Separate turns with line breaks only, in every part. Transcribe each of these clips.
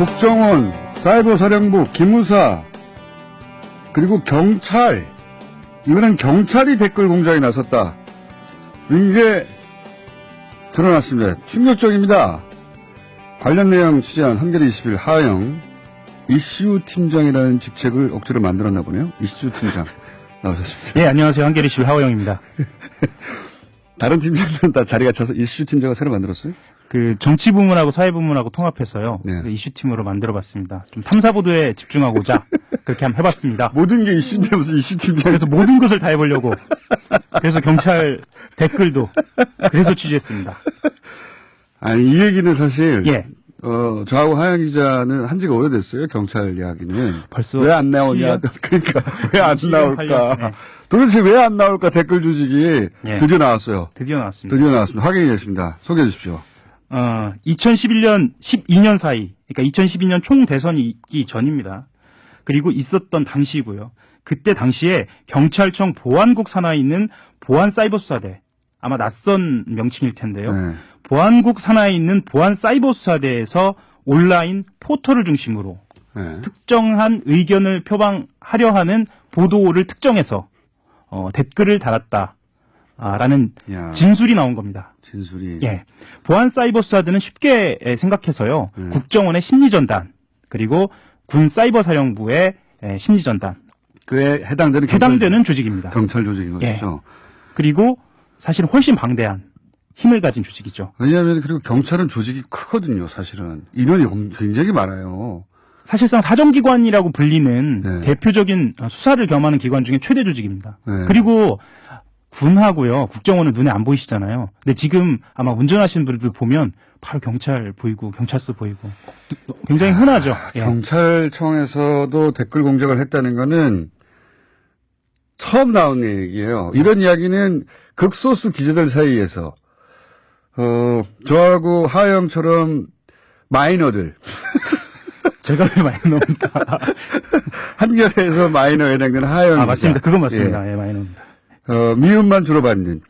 국정원, 사이버사령부, 기무사, 그리고 경찰, 이번엔 경찰이 댓글 공작에 나섰다. 이게 드러났습니다. 충격적입니다. 관련 내용 취재한 한겨레 20일 하영 이슈 팀장이라는 직책을 억지로 만들었나 보네요. 이슈 팀장 나오셨습니다.
예, 안녕하세요. 한겨레 시 하호영입니다.
다른 팀장들은 다 자리가 차서 이슈 팀장을 새로 만들었어요?
그 정치 부문하고 사회 부문하고 통합해서요.
네.
그 이슈팀으로 만들어봤습니다. 좀 탐사 보도에 집중하고자 그렇게 한번 해봤습니다.
모든 게 이슈인데 무슨 이슈 팀장?
그래서 모든 것을 다 해보려고. 그래서 경찰 댓글도 그래서 취재했습니다.
아니 이 얘기는 사실
예.
어 저하고 하영 기자는 한 지가 오래됐어요. 경찰 이야기는
벌써
왜 안 나오냐?
7년?
그러니까 왜안
7년,
나올까?
8년, 네.
도대체 왜 안 나올까? 댓글 조직이
예.
드디어 나왔어요.
드디어 나왔습니다.
드디어 나왔습니다. 확인이 됐습니다. 소개해 주십시오.
어, 2011년, 12년 사이, 그러니까 2012년 총 대선이 있기 전입니다. 그리고 있었던 당시이고요. 그때 당시에 경찰청 보안국 산하에 있는 보안 사이버 수사대, 아마 낯선 명칭일 텐데요.
네.
보안국 산하에 있는 보안 사이버 수사대에서 온라인 포털을 중심으로
네.
특정한 의견을 표방하려 하는 보도를 특정해서 어, 댓글을 달았다 라는
야,
진술이 나온 겁니다.
진술이.
예. 보안 사이버 수사들은 쉽게 에, 생각해서요.
음.
국정원의 심리 전단, 그리고 군 사이버 사령부의 에, 심리 전단,
그에 해당되는
해당되는 조직입니다.
경찰, 조직인
예.
것이죠.
그리고 사실 훨씬 방대한 힘을 가진 조직이죠.
왜냐하면 그리고 경찰은 조직이 크거든요. 사실은 인원이 엄- 굉장히 많아요.
사실상 사정기관이라고 불리는
네.
대표적인 어, 수사를 겸하는 기관 중에 최대 조직입니다.
네.
그리고 군하고요, 국정원은 눈에 안 보이시잖아요. 근데 지금 아마 운전하시는 분들 보면 바로 경찰 보이고 경찰서 보이고 굉장히 흔하죠. 예.
경찰청에서도 댓글 공작을 했다는 거는 처음 나온 얘기예요. 이런 이야기는 극소수 기자들 사이에서 어 저하고 하영처럼 마이너들
제가 왜 많이 넣습니다.
한겨레에서 마이너에 해당되는 하영
아. 맞습니다. 그건 맞습니다. 예, 많이 넣습니다.
예. 어, 미음만 주로 받는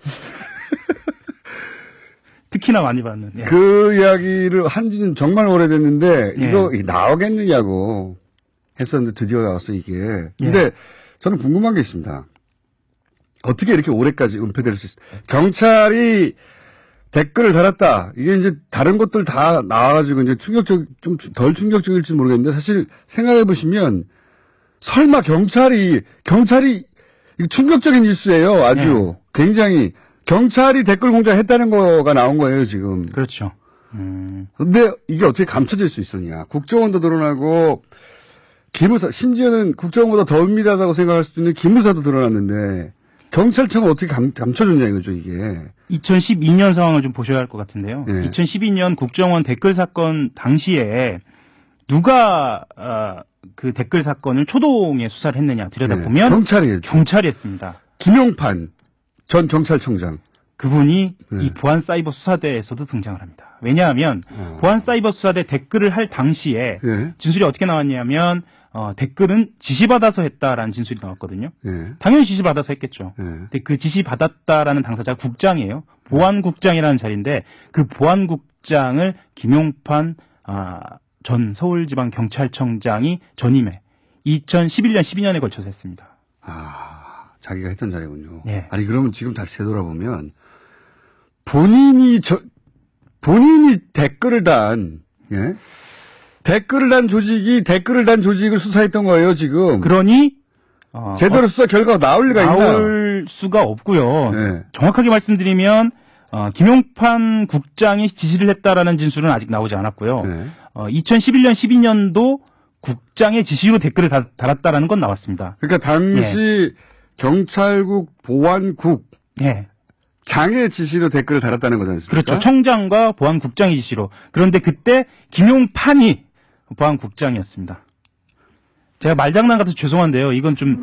특히나 많이 받는. 예.
그 이야기를 한 지는 정말 오래됐는데
예.
이거 나오겠느냐고 했었는데 드디어 나왔어 이게.
예.
근데 저는 궁금한 게 있습니다. 어떻게 이렇게 오래까지 은폐될 수 있어? 경찰이 댓글을 달았다. 이게 이제 다른 것들 다 나와가지고 이제 충격적, 좀 덜 충격적일지 모르겠는데 사실 생각해 보시면 설마 경찰이, 경찰이 충격적인 뉴스예요. 아주 굉장히 경찰이 댓글 공작했다는 거가 나온 거예요 지금.
그렇죠. 음,
근데 이게 어떻게 감춰질 수 있었냐. 국정원도 드러나고, 기무사, 심지어는 국정원보다 더 은밀하다고 생각할 수도 있는 기무사도 드러났는데, 경찰청은 어떻게 감, 감춰줬냐 이거죠, 이게.
2012년 상황을 좀 보셔야 할 것 같은데요.
예.
2012년 국정원 댓글 사건 당시에 누가 어, 그 댓글 사건을 초동에 수사를 했느냐 들여다보면
네, 경찰이,
경찰이 했습니다.
김용판 전 경찰청장.
그분이
네.
이 보안 사이버 수사대에서도 등장을 합니다. 왜냐하면
어.
보안 사이버 수사대 댓글을 할 당시에
예,
진술이 어떻게 나왔냐면 어, 댓글은 지시받아서 했다라는 진술이 나왔거든요.
예,
당연히 지시받아서 했겠죠.
예.
근데 그 지시받았다라는 당사자가 국장이에요. 보안국장이라는 자리인데 그 보안국장을 김용판 아, 전 서울지방경찰청장이 전임해 2011년 12년에 걸쳐서 했습니다.
아, 자기가 했던 자리군요.
예.
아니, 그러면 지금 다시 되돌아보면, 본인이 저, 본인이 댓글을 단, 예? 댓글을 단 조직이 댓글을 단 조직을 수사했던 거예요, 지금.
그러니 어,
제대로 수사 결과가 나올 리가 있나?
나올 수가 없고요.
네.
정확하게 말씀드리면 어, 김용판 국장이 지시를 했다라는 진술은 아직 나오지 않았고요.
네.
어, 2011년 12년도 국장의 지시로 댓글을 다- 달았다라는 건 나왔습니다.
그러니까 당시 경찰국 보안국
예.
장의 지시로 댓글을 달았다는 거지 않습니까?
그렇죠. 청장과 보안국장의 지시로. 그런데 그때 김용판이 보안국장이었습니다. 제가 말장난 같아서 죄송한데요. 이건 좀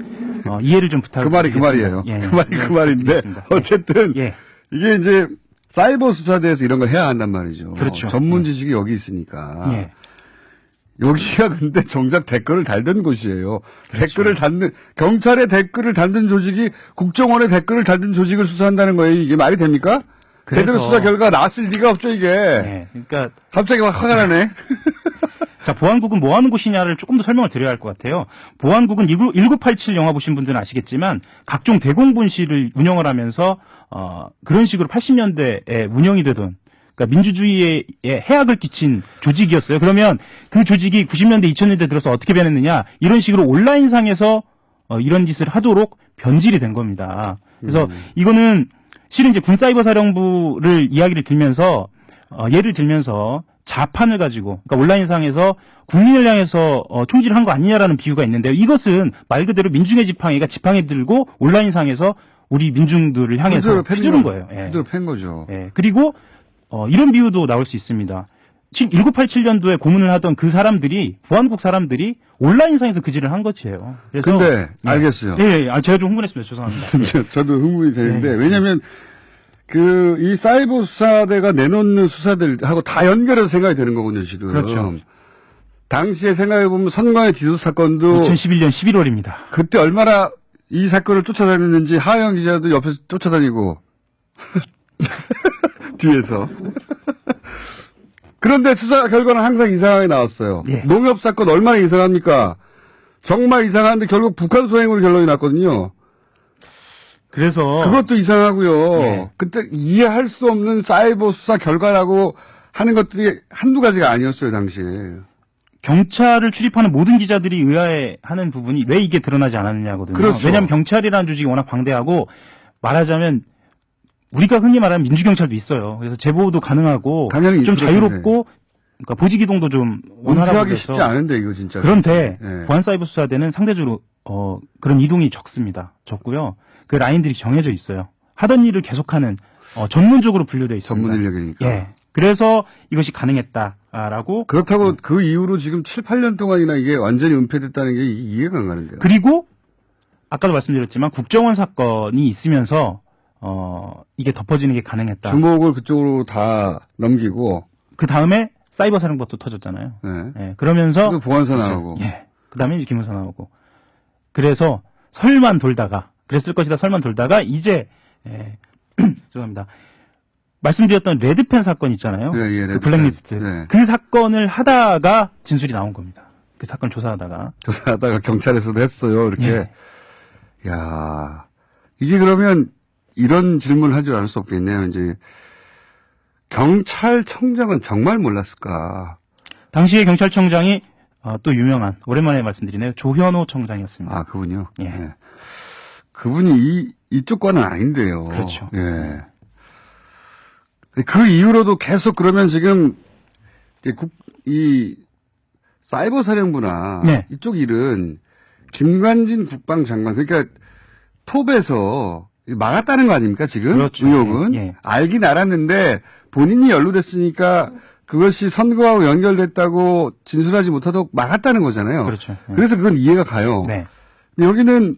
어, 이해를
좀그
부탁드리겠습니다.
말이 그 말이에요.
예,
그 말이
예,
그 말인데
부탁드리겠습니다.
어쨌든
예.
이게 이제 사이버 수사대에서 이런 걸 해야 한단 말이죠.
그렇죠.
전문 지식이 여기 있으니까.
예.
여기가 근데 정작 댓글을 달던 곳이에요.
그렇죠.
댓글을 달는 경찰의 댓글을 달던 조직이 국정원의 댓글을 달던 조직을 수사한다는 거예요. 이게 말이 됩니까? 제대로 수사 결과가 나왔을 리가 없죠 이게.
예. 그러니까
갑자기 확 화가 나네.
자, 보안국은 뭐 하는 곳이냐를 조금 더 설명을 드려야 할 것 같아요. 보안국은 19, 1987 영화 보신 분들은 아시겠지만 각종 대공분실을 운영을 하면서 어, 그런 식으로 80년대에 운영이 되던 그러니까 민주주의에 해악을 끼친 조직이었어요. 그러면 그 조직이 90년대, 2000년대 들어서 어떻게 변했느냐? 이런 식으로 온라인상에서 어, 이런 짓을 하도록 변질이 된 겁니다. 그래서 이거는 실은 이제 군사이버사령부를 이야기를 들면서 어, 예를 들면서 자판을 가지고 그러니까 온라인상에서 국민을 향해서 어, 총질을 한 거 아니냐라는 비유가 있는데요. 이것은 말 그대로 민중의 지팡이가 지팡이 들고 온라인상에서 우리 민중들을 향해서 휘두른
거-
거예요. 예.
그대로 팬 거죠.
예. 그리고 어, 이런 비유도 나올 수 있습니다. 1987년도에 고문을 하던 그 사람들이 보안국 사람들이 온라인상에서 그 짓을 한 것이에요. 그래서
근데
예.
알겠어요.
예, 예. 아, 제가 좀 흥분했습니다. 죄송합니다. 예.
저- 저도 흥분이 되는데
네.
왜냐하면 그 이 사이버 수사대가 내놓는 수사들하고 다 연결해서 생각이 되는 거군요 지금.
그렇죠.
당시에 생각해 보면 선관의 디도 사건도
2011년 11월입니다.
그때 얼마나 이 사건을 쫓아다녔는지 하영 기자도 옆에서 쫓아다니고 뒤에서. 그런데 수사 결과는 항상 이상하게 나왔어요.
예.
농협 사건 얼마나 이상합니까? 정말 이상한데 결국 북한 소행으로 결론이 났거든요.
그래서
그것도 이상하고요.
예.
그때 이해할 수 없는 사이버 수사 결과라고 하는 것들이 한두 가지가 아니었어요, 당시에.
경찰을 출입하는 모든 기자들이 의아해하는 부분이 왜 이게 드러나지 않았느냐거든요.
그렇죠.
왜냐하면 경찰이라는 조직이 워낙 방대하고 말하자면 우리가 흔히 말하는 민주경찰도 있어요. 그래서 제보도 가능하고
당연히
좀. 자유롭고 그러니까 보직 이동도 좀 원활하고
은폐하기
그래서
쉽지 않은데, 이거 진짜.
그런데
예.
보안사이버수사대는 상대적으로 어, 그런 이동이 적습니다. 적고요. 그 라인들이 정해져 있어요. 하던 일을 계속하는 어, 전문적으로 분류되어 있습니다.
전문 인력이니까.
예. 그래서 이것이 가능했다라고
그렇다고 그 이후로 지금 7, 8년 동안이나 이게 완전히 은폐됐다는 게 이- 이해가 안 가는데요.
그리고 아까도 말씀드렸지만 국정원 사건이 있으면서 어 이게 덮어지는 게 가능했다.
주목을 그쪽으로 다 넘기고,
그 다음에 사이버 또 터졌잖아요.
네.
예. 그러면서
그 보안사 나오고.
예. 그 다음에 이제 김무사 나오고. 그래서 설만 돌다가 그랬을 것이다 설만 돌다가 이제 예. 죄송합니다. 말씀드렸던 레드펜 사건 있잖아요.
예, 예,
그
레드펜.
블랙리스트.
네.
그 사건을 하다가 진술이 나온 겁니다. 그 사건 조사하다가.
조사하다가 경찰에서도 했어요, 이렇게.
예.
야 이게 그러면 이런 질문을 하지 않을 수 없겠네요. 이제 경찰청장은 정말 몰랐을까?
당시에 경찰청장이 어, 또 유명한 오랜만에 말씀드리네요. 조현호 청장이었습니다.
아 그분요.
예.
그분이 이 이쪽과는 아닌데요.
그렇죠.
예. 그 이후로도 계속 그러면 지금 이제 국, 이 사이버 사령부나
네.
이쪽 일은 김관진 국방장관 그러니까 톱에서 막았다는 거 아닙니까 지금
그렇죠.
의혹은
예, 예.
알긴 알았는데 본인이 연루됐으니까 그것이 선거하고 연결됐다고 진술하지 못하도록 막았다는 거잖아요.
그렇죠. 예.
그래서 그건 이해가 가요.
네.
여기는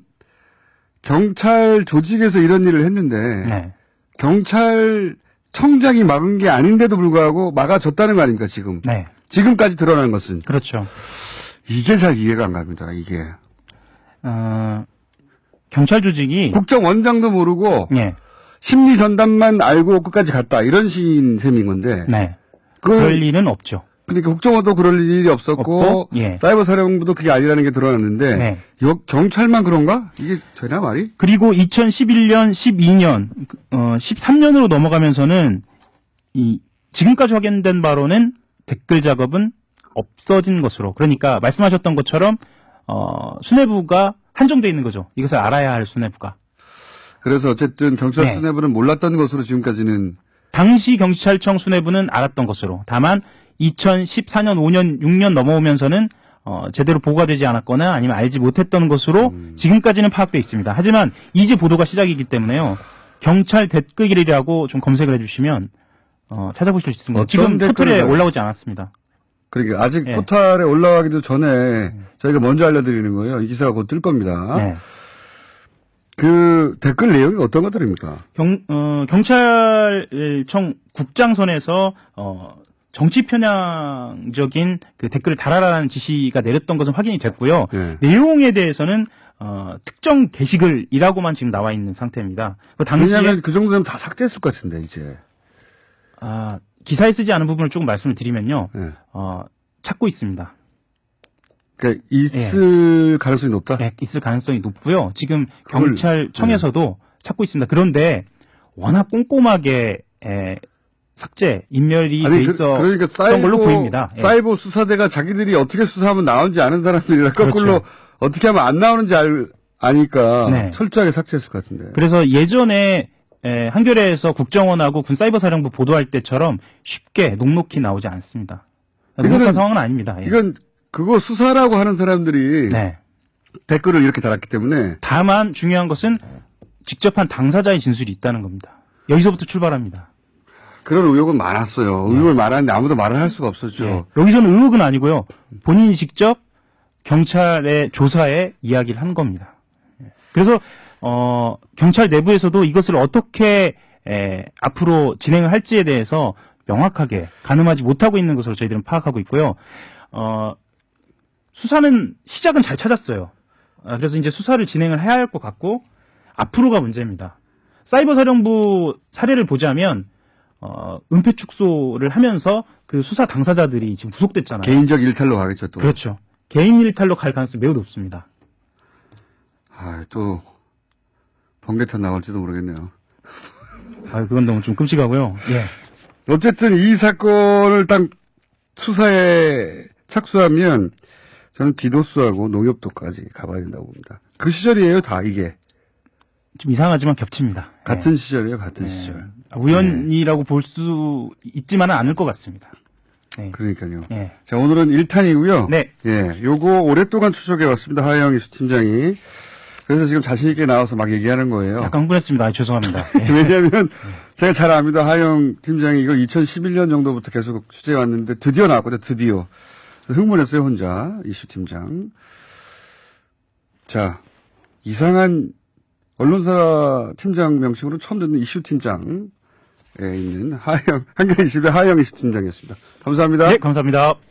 경찰 조직에서 이런 일을 했는데
네.
경찰 청장이 막은 게 아닌데도 불구하고 막아줬다는 거 아닙니까 지금
네.
지금까지 드러난 것은
그렇죠.
이게 잘 이해가 안 갑니다 이게
어, 경찰 조직이
국정원장도 모르고
예.
심리 전담만 알고 끝까지 갔다 이런 시인 셈인 건데
네.
그
그럴 리는 없죠.
그러니까 국정원도 그럴 일이 없었고
없고, 예.
사이버 사령부도 그게 아니라는 게 드러났는데
네.
여- 경찰만 그런가 이게 되나 말이
그리고 2011년, 12년, 어, 13년으로 넘어가면서는 이 지금까지 확인된 바로는 댓글 작업은 없어진 것으로. 그러니까 말씀하셨던 것처럼 어, 수뇌부가 한정돼 있는 거죠. 이것을 알아야 할 수뇌부가.
그래서 어쨌든 경찰
네.
수뇌부는 몰랐던 것으로 지금까지는
당시 경찰청 수뇌부는 알았던 것으로. 다만 2014년, 5년, 6년 넘어오면서는 어, 제대로 보고가 되지 않았거나 아니면 알지 못했던 것으로 지금까지는 파악돼 있습니다. 하지만 이제 보도가 시작이기 때문에요. 경찰 댓글이라고 좀 검색을 해주시면 어, 찾아보실 수 있습니다.
어떤
지금 포털에
달아요?
올라오지 않았습니다.
그러니까 아직
예.
포탈에 올라가기도 전에 저희가 먼저 알려드리는 거예요. 이 기사가 곧 뜰 겁니다.
네.
그 댓글 내용이 어떤 것들입니까?
경, 어, 경찰청 국장선에서 어, 정치 편향적인 그 댓글을 달아라는 지시가 내렸던 것은 확인이 됐고요.
예.
내용에 대해서는 어, 특정 게시글이라고만 지금 나와 있는 상태입니다. 그 당시에
왜냐하면 그 정도 되면 다 삭제했을 것 같은데 이제.
아, 기사에 쓰지 않은 부분을 조금 말씀을 드리면요.
예.
어, 찾고 있습니다.
그러니까 있을 가능성이 높다.
네, 있을 가능성이 높고요. 지금
그걸- 네.
경찰청에서도 찾고 있습니다. 그런데 워낙 꼼꼼하게 에, 삭제, 인멸이 돼
그,
있어
그러니까 사이버
걸로 보입니다. 예.
사이버 수사대가 자기들이 어떻게 수사하면 나오는지 아는 사람들이라
그렇죠.
거꾸로 어떻게 하면 안 나오는지 알, 아니까
네.
철저하게 삭제했을 것 같은데.
그래서 예전에 에, 한겨레에서 국정원하고 군 사이버사령부 보도할 때처럼 쉽게 녹록히 나오지 않습니다. 녹록한
이거는-
상황은 아닙니다. 예.
이건 그거 수사라고 하는 사람들이
네.
댓글을 이렇게 달았기 때문에
다만 중요한 것은 직접 한 당사자의 진술이 있다는 겁니다. 여기서부터 출발합니다.
그런 의혹은 많았어요. 의혹을 말하는데 아무도 말을 할 수가 없었죠.
예. 여기서는 의혹은 아니고요. 본인이 직접 경찰의 조사에 이야기를 한 겁니다. 예. 그래서 어, 경찰 내부에서도 이것을 어떻게 에, 앞으로 진행을 할지에 대해서 명확하게 가늠하지 못하고 있는 것으로 저희들은 파악하고 있고요. 어, 수사는 시작은 잘 찾았어요. 아, 그래서 이제 수사를 진행을 해야 할 것 같고 앞으로가 문제입니다. 사이버 사령부 사례를 보자면 어, 은폐 축소를 하면서 그 수사 당사자들이 지금 구속됐잖아요.
개인적 일탈로 가겠죠 또.
그렇죠. 개인 일탈로 갈 가능성이 매우 높습니다.
아, 또 번개탄 나올지도 모르겠네요.
아, 그건 너무 좀 끔찍하고요. 예.
어쨌든 이 사건을 딱 수사에 착수하면 저는 디도스하고 농협도까지 가봐야 된다고 봅니다. 그 시절이에요, 다 이게.
좀 이상하지만 겹칩니다. 예.
같은 시절이에요, 같은
예.
시절.
우연이라고 볼 수 있지만은 않을 것 같습니다. 네.
그러니까요.
예.
자, 오늘은 1탄이고요.
네.
예, 요거 오랫동안 추적해 왔습니다. 하영 이수 팀장이. 그래서 지금 자신있게 나와서 막 얘기하는 거예요.
약간 흥분했습니다. 아, 죄송합니다. 예.
왜냐하면 제가 잘 압니다. 하영 팀장이 이걸 2011년 정도부터 계속 취재해 왔는데 드디어 나왔거든요. 드디어. 흥분했어요. 혼자. 이슈 팀장. 자, 이상한 언론사 팀장 명칭으로 처음 듣는 이슈 팀장에 있는 하영, 한겨레 20의 하영 이슈 팀장이었습니다. 감사합니다.
네, 감사합니다.